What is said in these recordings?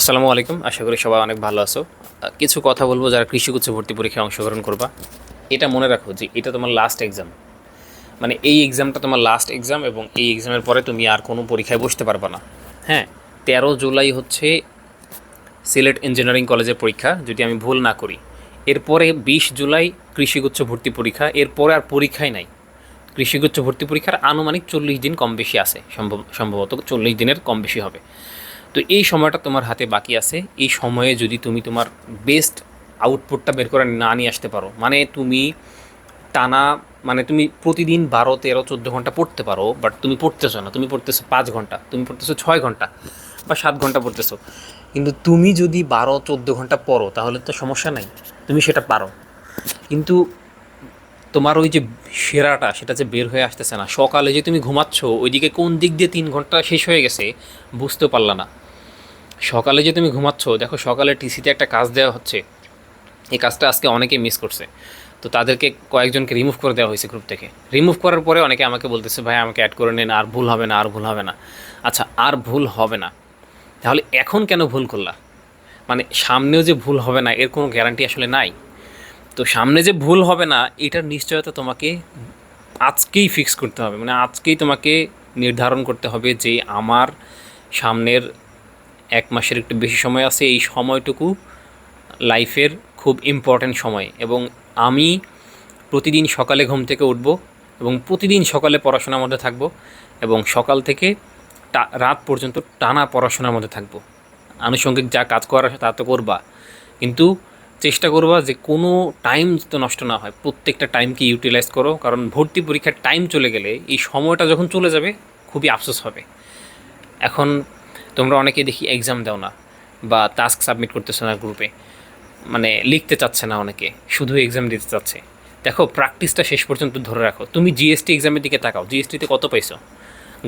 আসসালামু আলাইকুম। আশা করি সবাই অনেক ভালো আছো। কিছু কথা বলব যারা কৃষি উচ্চ ভর্তি পরীক্ষায় অংশগ্রহণ করবা। এটা মনে রাখো যে এটা তোমার লাস্ট এক্সাম মানে এই এক্সামটা তোমার লাস্ট এক্সাম এবং এই এক্সামের পরে তুমি আর কোনো পরীক্ষায় বসতে পারবে না। হ্যাঁ তেরো জুলাই হচ্ছে সিলেট ইঞ্জিনিয়ারিং কলেজের পরীক্ষা, যদি আমি ভুল না করি। এরপরে বিশ জুলাই কৃষিগুচ্ছ ভর্তি পরীক্ষা, এরপরে আর পরীক্ষাই নাই। কৃষিগুচ্ছ ভর্তি পরীক্ষার আনুমানিক চল্লিশ দিন কম বেশি আছে, সম্ভব সম্ভবত চল্লিশ দিনের কম বেশি হবে। তো এই সময়টা তোমার হাতে বাকি আছে। এই সময়ে যদি তুমি তোমার বেস্ট আউটপুটটা বের করে না নিয়ে আসতে পারো মানে তুমি টানা মানে তুমি প্রতিদিন বারো, তেরো, চোদ্দ ঘণ্টা পড়তে পারো বাট তুমি পড়তেছো না। তুমি পড়তেছো পাঁচ ঘণ্টা, তুমি পড়তেছো ছয় ঘণ্টা বা সাত ঘণ্টা পড়তেছো। কিন্তু তুমি যদি বারো, চোদ্দ ঘণ্টা পড়ো, তাহলে তো সমস্যা নাই। তুমি সেটা পারো। কিন্তু তোমার ওই যে সেরাটা, সেটা যে বের হয়ে আসতেছে না, সকালে যে তুমি ঘুমাচ্ছ, ওইদিকে কোন দিক দিয়ে তিন ঘণ্টা শেষ হয়ে গেছে, বুঝতে পারলা না। সকালে যে তুমি ঘুমাচ্ছ, দেখো সকালে টিসিতে একটা কাজ দেওয়া হচ্ছে। এই কাজটা আজকে অনেকে মিস করছে। তো তাদেরকে কয়েকজনকে রিমুভ করে দেওয়া হয়েছে গ্রুপ থেকে। রিমুভ করার পরে অনেকে আমাকে বলতেছে, ভাই, আমাকে অ্যাড করে নেন, আর ভুল হবে না, আর ভুল হবে না। আচ্ছা আর ভুল হবে না। তাহলে এখন কেন ভুল করলা? মানে সামনেও যে ভুল হবে না, এর কোনো গ্যারান্টি আসলে নাই। তো সামনে যে ভুল হবে না, এটার নিশ্চয়তা তোমাকে আজকেই ফিক্স করতে হবে। মানে আজকেই তোমাকে নির্ধারণ করতে হবে যে আমার সামনের এক মাসের একটু বেশি সময় আছে, এই সময়টুকু লাইফের খুব ইম্পর্ট্যান্ট সময়। এবং আমি প্রতিদিন সকালে ঘুম থেকে উঠব এবং প্রতিদিন সকালে পড়াশোনার মধ্যে থাকব এবং সকাল থেকে রাত পর্যন্ত টানা পড়াশোনার মধ্যে থাকব। আনুষঙ্গিক যা কাজ করার তা তো করবা। কিন্তু চেষ্টা করবা যে কোনো টাইম তো নষ্ট না হয়, প্রত্যেকটা টাইমকে ইউটিলাইজ করো। কারণ ভর্তি পরীক্ষার টাইম চলে গেলে এই সময়টা যখন চলে যাবে, খুবই আফসোস হবে। এখন তোমরা অনেকে দেখি এক্সাম দাও না বা টাস্ক সাবমিট করতেছো না গ্রুপে মানে লিখতে চাচ্ছে না অনেকে, শুধু এক্সাম দিতে চাচ্ছে। দেখো প্র্যাকটিসটা শেষ পর্যন্ত ধরে রাখো। তুমি জিএসটি এক্সামের দিকে তাকাও। জিএসটিতে কত পাইছো?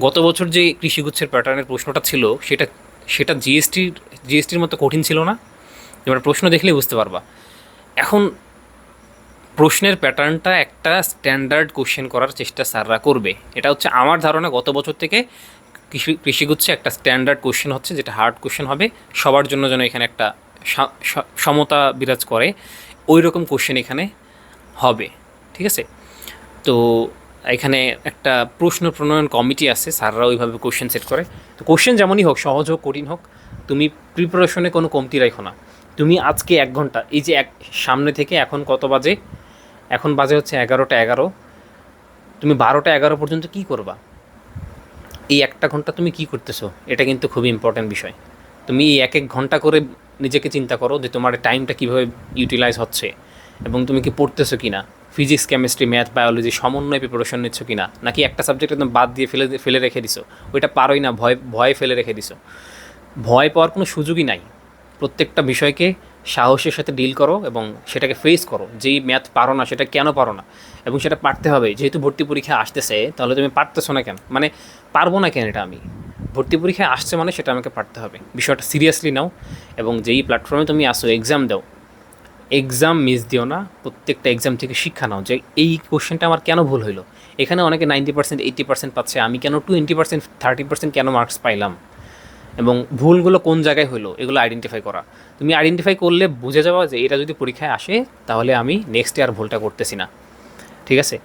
গত বছর যে কৃষিগুচ্ছের প্যাটার্নের প্রশ্নটা ছিল, সেটা সেটা জিএসটির জিএসটির মতো কঠিন ছিল না? তোমরা প্রশ্ন দেখলেই বুঝতে পারবা। এখন প্রশ্নের প্যাটার্নটা একটা স্ট্যান্ডার্ড কোশ্চেন করার চেষ্টা স্যাররা করবে। এটা হচ্ছে আমার ধারণা গত বছর থেকে কৃষি কৃষিগুচ্ছে একটা স্ট্যান্ডার্ড কোশ্চেন হচ্ছে, যেটা হার্ড কোশ্চেন হবে। সবার জন্য যেন এখানে একটা সমতা বিরাজ করে ওই রকম কোশ্চেন এখানে হবে, ঠিক আছে? তো এখানে একটা প্রশ্ন প্রণয়ন কমিটি আছে স্যাররা ওইভাবে কোশ্চেন সেট করে। তো কোশ্চেন যেমনই হোক, সহজ হোক, কঠিন হোক, তুমি প্রিপারেশনে কোনো কমতি রাখো না। তুমি আজকে এক ঘণ্টা, এই যে এক, সামনে থেকে এখন কত বাজে? এখন বাজে হচ্ছে এগারোটা এগারো। তুমি বারোটা এগারো পর্যন্ত কি করবা? এই একটা ঘণ্টা তুমি কি করতেছো? এটা কিন্তু খুবই ইম্পর্ট্যান্ট বিষয়। তুমি এই এক এক ঘণ্টা করে নিজেকে চিন্তা করো যে তোমার টাইমটা কীভাবে ইউটিলাইজ হচ্ছে এবং তুমি কি পড়তেছো কি না ফিজিক্স কেমিস্ট্রি ম্যাথ বায়োলজি সমন্বয় প্রিপারেশন নিচ্ছ কি না নাকি একটা সাবজেক্ট একদম বাদ দিয়ে ফেলে ফেলে রেখে দিছো? ওইটা পারোই না, ভয় ভয় ফেলে রেখে দিছো। ভয় পাওয়ার কোনো সুযোগই নাই। প্রত্যেকটা বিষয়কে সাহসের সাথে ডিল করো এবং সেটাকে ফেস করো। যেই ম্যাথ পারো না, সেটা কেন পারো না? এবং সেটা পারতে হবে। যেহেতু ভর্তি পরীক্ষা আসতেছে, তাহলে তুমি পারতেছো না কেন? মানে পারব না কেন এটা আমি? ভর্তি পরীক্ষায় আসছে মানে সেটা আমাকে পারতে হবে। বিষয়টা সিরিয়াসলি নাও এবং যেই প্ল্যাটফর্মে তুমি আসো এক্সাম দাও। এক্সাম মিস দিও না, প্রত্যেকটা এক্সাম থেকে শিক্ষা নাও যে এই কোশ্চেনটা আমার কেন ভুল হলো এখানে অনেকে নাইনটি পার্সেন্ট এইটি পার্সেন্ট পাচ্ছে। আমি কেন টোয়েন্টি পার্সেন্ট থার্টি পার্সেন্ট কেন মার্কস পাইলাম? এবং ভুলগুলো কোন জায়গায় হলো, এগুলো আইডেন্টিফাই করা। তুমি আইডেন্টিফাই করলে বুঝে যাওয়া যে এটা যদি পরীক্ষায় আসে, তাহলে আমি নেক্সট ইয়ার ভুলটা করতেছি না। ঠিক আছে?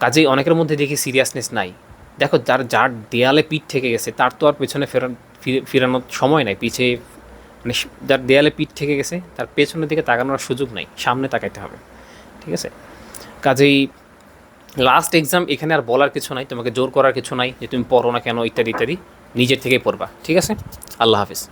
কাজেই অনেকের মধ্যে দেখি সিরিয়াসনেস নাই। দেখো, যার যার দেয়ালে পিঠ থেকে গেছে, তার তো আর পেছনে ফেরান, ফিরে- ফেরানোর সময় নাই। পিছে মানে যার দেয়ালে পিঠ থেকে গেছে, তার পেছনের দিকে তাকানোর সুযোগ নাই। সামনে তাকাইতে হবে। ঠিক আছে? কাজেই লাস্ট এক্সাম এখানে আর বলার কিছু নাই, তোমাকে জোর করার কিছু নাই যে তুমি পড়ো না কেন, ইত্যাদি ইত্যাদি। নিজের থেকেই পড়বা। ঠিক আছে? আল্লাহ হাফিজ।